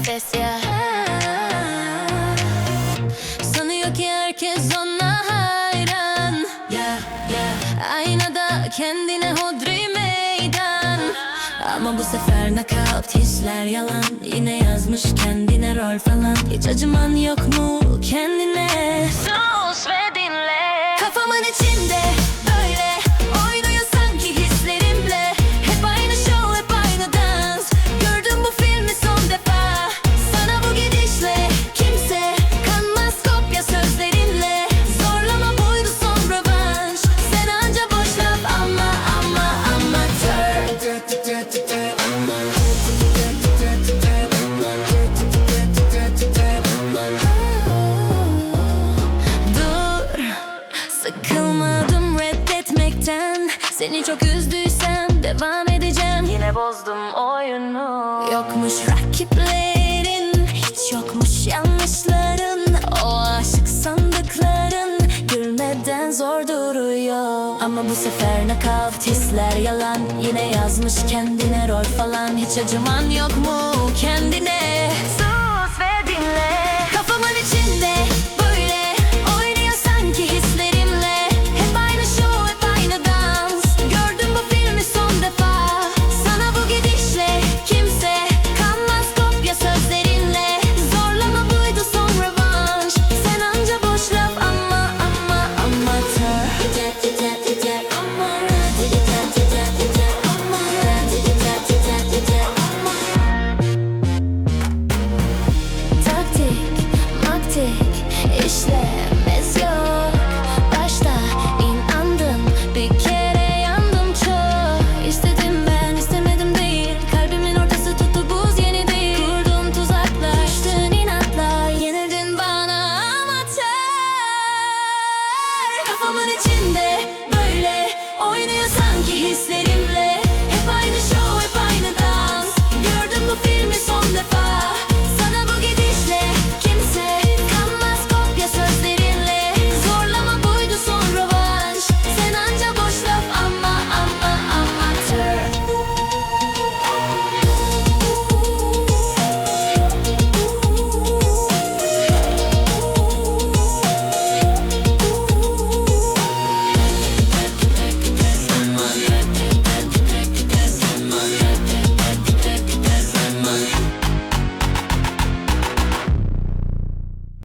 nefes ya. Sanıyor ki herkes ona hayran. Aynada kendine hodri meydan. Ama bu sefer nakavt hisler yalan. Yine yazmış kendine rol falan. Hiç acıman yok mu? Kendine Seni çok üzdüysem devam edeceğim. Yine bozdum oyunu. Yokmuş rakiplerin Hiç yokmuş yanlışların. O aşık sandıkların Gülmeden zor duruyor. Ama bu sefer nakavt hisler yalan. Yine yazmış kendine rol falan. Hiç acıman yok mu maktik, işlemez yok. Başta inandım, bir kere yandım çok. İstedim ben, istemedim değil. Kalbimin ortası tuttu buz yeni değil. Kurduğum tuzaklar, düştün inatlar. Yenildin bana amatör Kafamın içinde